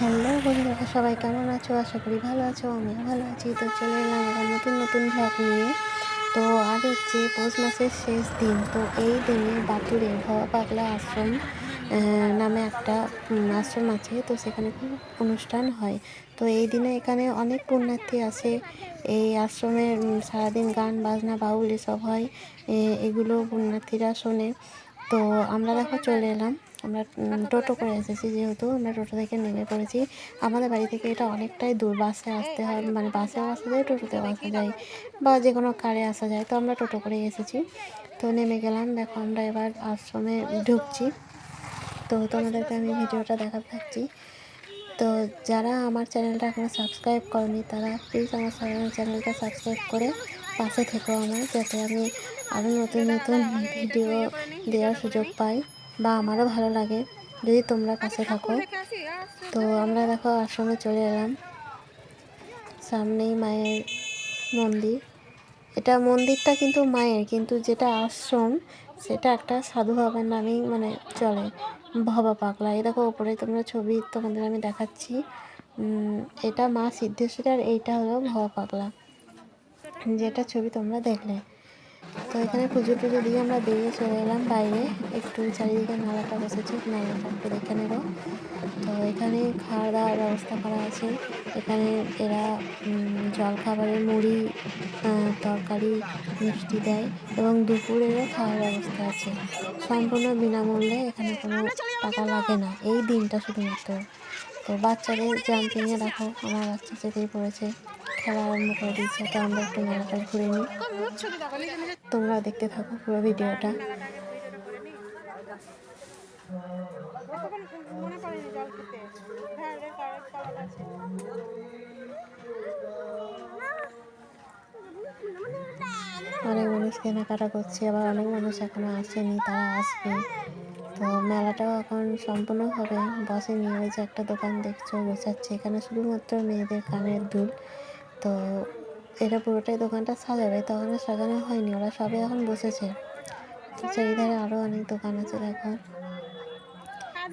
Hello বন্ধুরা, সবাই কেমন আছো? আশা করি ভালো আছো, আমিও ভালো আছি। তো চলে এলাম আবার নতুন নতুন ভ্লগ নিয়ে। তো আজ হচ্ছে পৌষ মাসের শেষ দিন। তো এই দিনে বাটুরে ভবা পাগলা আশ্রম নামে একটা আশ্রম আছে। তো সেখানে খুব অনুষ্ঠান হয়। তো এই দিনে এখানে অনেক পুণ্যার্থী আসে। এই আশ্রমে সারাদিন গান, বাজনা, বাউল এসব হয়। এগুলো পুণ্যার্থীরা শোনে। তো আমরা দেখো চলে এলাম। আমরা টোটো করে এসেছি যেহেতু, আমরা টোটো থেকে নেমে পড়েছি। আমাদের বাড়ি থেকে এটা অনেকটাই দূর, বাসে আসতে হয় মানে বাসেও আসা যায়, টোটোতেও আসা যায়, বা যে কোনো কারে আসা যায়। তো আমরা টোটো করে এসেছি। তো নেমে গেলাম, দেখো আমরা এবার আশ্রমে ঢুকছি। তো তোমাদেরকে আমি ভিডিওটা দেখা থাকছি। তো যারা আমার চ্যানেলটা এখনও সাবস্ক্রাইব করনি, তারা প্লিজ আমার চ্যানেলটা সাবস্ক্রাইব করে পাশে থেকো আমার, যাতে আমি আরও নতুন নতুন ভিডিও দেওয়ার সুযোগ পাই। বা আমারও ভালো লাগে যদি তোমরা কাছে থাকো। তো আমরা দেখো আশ্রমে চলে এলাম। সামনেই মায়ের মন্দির। এটা মন্দিরটা কিন্তু মায়ের, কিন্তু যেটা আশ্রম, সেটা একটা সাধু বাবার নামেই মানে চলে। ভবা পাগলা। এই দেখো ওপরে তোমরা ছবি তোমাদের আমি দেখাচ্ছি। এটা মা সিদ্ধেশ্বরী আর এইটা হলো ভবা পাগলা। যেটা ছবি তোমরা দেখলে। তো এখানে পুজো টুজো দিয়ে আমরা বেরিয়ে চলে এলাম বাইরে। একটু চারিদিকে মেলাটা বসেছে মেলাটা একটু দেখে নেব। তো এখানে খাওয়া দাওয়ার ব্যবস্থা করা আছে। এখানে এরা উম, জল খাবারের মুড়ি তরকারি মিষ্টি দেয় এবং দুপুরেরও খাওয়ার ব্যবস্থা আছে। সম্পূর্ণ বিনামূল্যে এখানে কোনো টাকা লাগে না। এই দিনটা শুধুমাত্র। তো বাচ্চাদের জাম্পিংয়ে রাখো আমার বাচ্চা যেতেই পড়েছে। খেলা আরম্ভ করে দিয়েছে তো আমরা একটু মেলাটা ঘুরে নিই। তোমরা দেখতে থাকো পুরো ভিডিওটা। অনেক মানুষ কেনাকাটা করছে, আবার অনেক মানুষ এখনও আসেনি, তারা আসবে। তো মেলাটাও এখন সম্পূর্ণ হবে। বসেনি ওই যে একটা দোকান দেখছ, গোছাচ্ছে। এখানে শুধুমাত্র মেয়েদের কানের দুল। তো এটা পুরোটাই দোকানটা সাজাবে তো এখনও সাজানো হয়নি, ওরা সবে এখন বসেছে। তো সেই ধারে আরও অনেক দোকান আছে দেখো।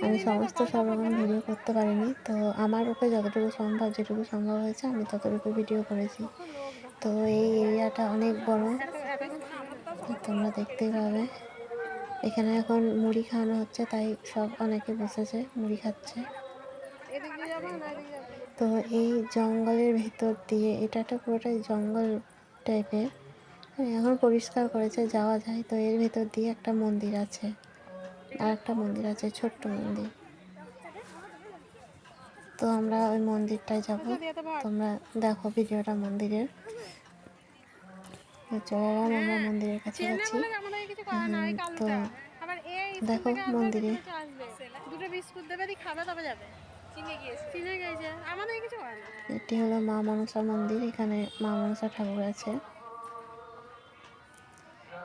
আমি সমস্ত সব রকম ভিডিও করতে পারিনি, তো আমার পক্ষে যতটুকু সম্ভব, যেটুকু সম্ভব হয়েছে, আমি ততটুকু ভিডিও করেছি। তো এই এরিয়াটা অনেক বড়, তোমরা দেখতেই পাবে। এখানে এখন মুড়ি খাওয়ানো হচ্ছে, তাই সব অনেকে বসেছে, মুড়ি খাচ্ছে। তো এই জঙ্গলের ভিতর দিয়ে এটা একটা পুরোটাই জঙ্গল টাইপের এখন পরিষ্কার করেছে যাওয়া যায়। তো এর ভিতর দিয়ে একটা মন্দির আছে। আর একটা মন্দির আছে ছোট্ট মন্দির। তো আমরা ওই মন্দিরটায় যাব। তোমরা দেখো ভিডিওটা মন্দিরের। চলে এলাম আমরা মন্দিরের বলে আমাদের কিছু তো দেখো মন্দিরে। দুটো বিস্কুট দেবে খাবে তবে যাবে। চিনে গিয়েছে। চিনে গেছে আমাদের কিছু করে না। এটি হলো মা মনসা মন্দির। এখানে মা মনসা ঠাকুর আছে।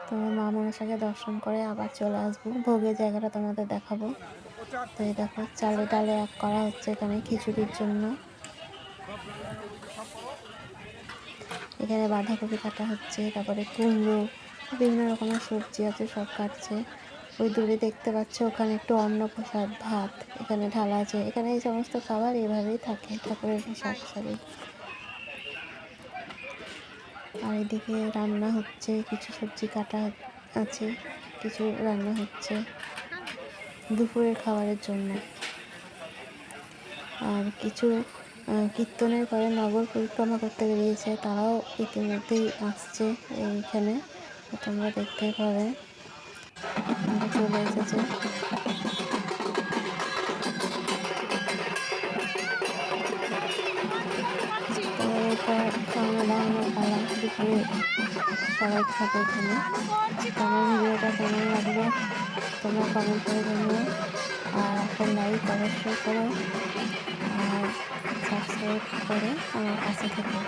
তোমরা মা মনসাকে দর্শন করে আবার চলে আসব। ভোগের জায়গাটা তোমাদের দেখাবো। তো এই দেখো চালে ডালে এক করা হচ্ছে এখানে খিচুড়ির জন্য। এখানে বাঁধাকপি কাটা হচ্ছে, তারপরে কুমড়ো, বিভিন্ন রকমের সবজি আছে, সব কাটছে। ওই দূরে দেখতে পাচ্ছ, ওখানে একটু অন্নপ্রসাদ, ভাত, এখানে ঢালা আছে, এখানে এই সমস্ত খাবার এভাবেই থাকে ঠাকুরের প্রসাদ আর এদিকে রান্না হচ্ছে, কিছু সবজি কাটা আছে, কিছু রান্না হচ্ছে দুপুরের খাবারের জন্য। আর কিছু কীর্তনের পরে নগর পরিক্রমা করতে বেরিয়েছে, তারাও ইতিমধ্যেই আসছে এইখানে, তোমরা দেখতে পাবে। চলে এসেছে। তো এরপর খাওয়া দাওয়ানোর পালা দুপুরে সবাই খাবে এখানে। আমার করে আমার কাছে থেকো।